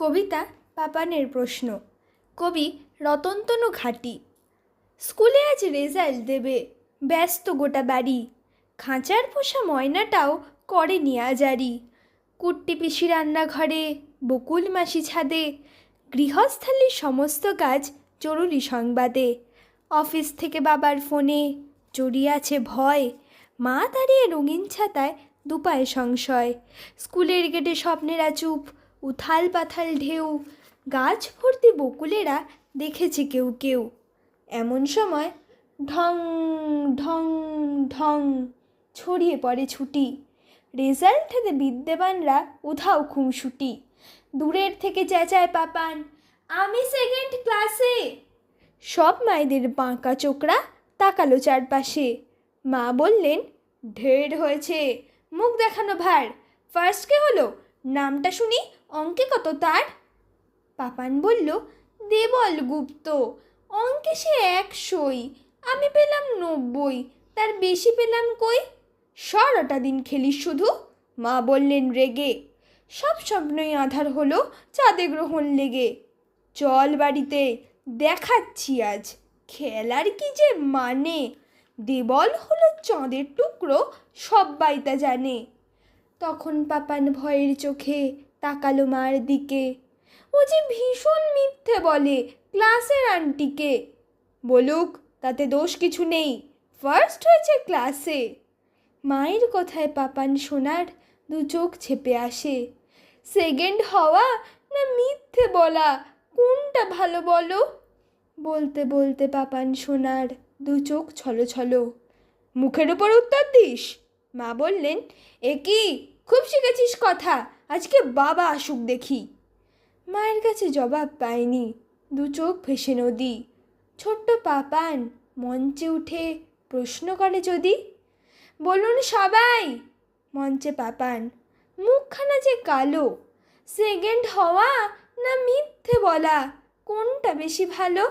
কবিতা পাপানের প্রশ্ন। কবি রতনতনু ঘাটি। স্কুলে আজ রেজাল্ট দেবে, ব্যস্ত গোটা বাড়ি। খাঁচার পোষা ময়নাটাও করে নিয়াজারি কুট্টি পিসি রান্নাঘরে, বকুল মাসি ছাদে। গৃহস্থালির সমস্ত কাজ জরুরি সংবাদে। অফিস থেকে বাবার ফোনে জড়িয়ে আছে ভয়। মা দাঁড়িয়ে রঙিন ছাতায় দুপায়ে সংশয়। স্কুলের গেটে স্বপ্নেরা চুপ উথাল পাথাল ঢেউ, গাছ ভর্তি বকুলেরা দেখেছে কেউ কেউ। এমন সময় ঢং ঢং ঢং ছড়িয়ে পড়ে ছুটি। রেজাল্ট হাতে বিদ্যেবানরা উধাও খুমসুটি দূরের থেকে চেঁচায় পাপান, আমি সেকেন্ড ক্লাসে সব মায়েদের বাঁকা চোখরা তাকালো চারপাশে। মা বললেন, ঢের হয়েছে, মুখ দেখানো ভার। ফার্স্ট কে হলো? নামটা শুনি অঙ্কে কত তার? পাপান বলল, দেবল গুপ্ত, অঙ্কে সে একশোই, আমি পেলাম নব্বই, তার বেশি পেলাম কই? সারাটা দিন খেলিস শুধু? মা বললেন, রেগে। সব স্বপ্নই আধার হলো চাঁদে গ্রহণ লেগে। চল বাড়িতে, দেখাচ্ছি আজ, খেলার কি যে মানে? দেবল হলো চাঁদের টুকরো সব্বাই তা জানে। তখন পাপান ভয়ের চোখে তাকালো মার দিকে। ও যে ভীষণ মিথ্যে বলে ক্লাসের আন্টিকে। বলুক, তাতে দোষ কিছু নেই। ফার্স্ট হয়েছে ক্লাসে। মায়ের কথায় পাপান সোনার দু চোখ ছেপে আসে। সেকেন্ড হওয়া না মিথ্যে বলা? কোনটা ভালো বলো? বলতে বলতে পাপান সোনার দু চোখ ছলো ছলো। মুখের উপর উত্তর দিস? মা বললেন, এ কি? খুব শিখেছিস কথা। আজকে বাবা আসুক দেখি। মায়ের কাছে জবাব পায়নি দু চোখ ভেসে নদী। ছোট্ট পাপান মঞ্চে উঠে প্রশ্ন করে যদি, বলুন সবাই। মঞ্চে পাপান, মুখখানা যে কালো সেকেন্ড হওয়া না মিথ্যে বলা, কোনটা বেশি ভালো?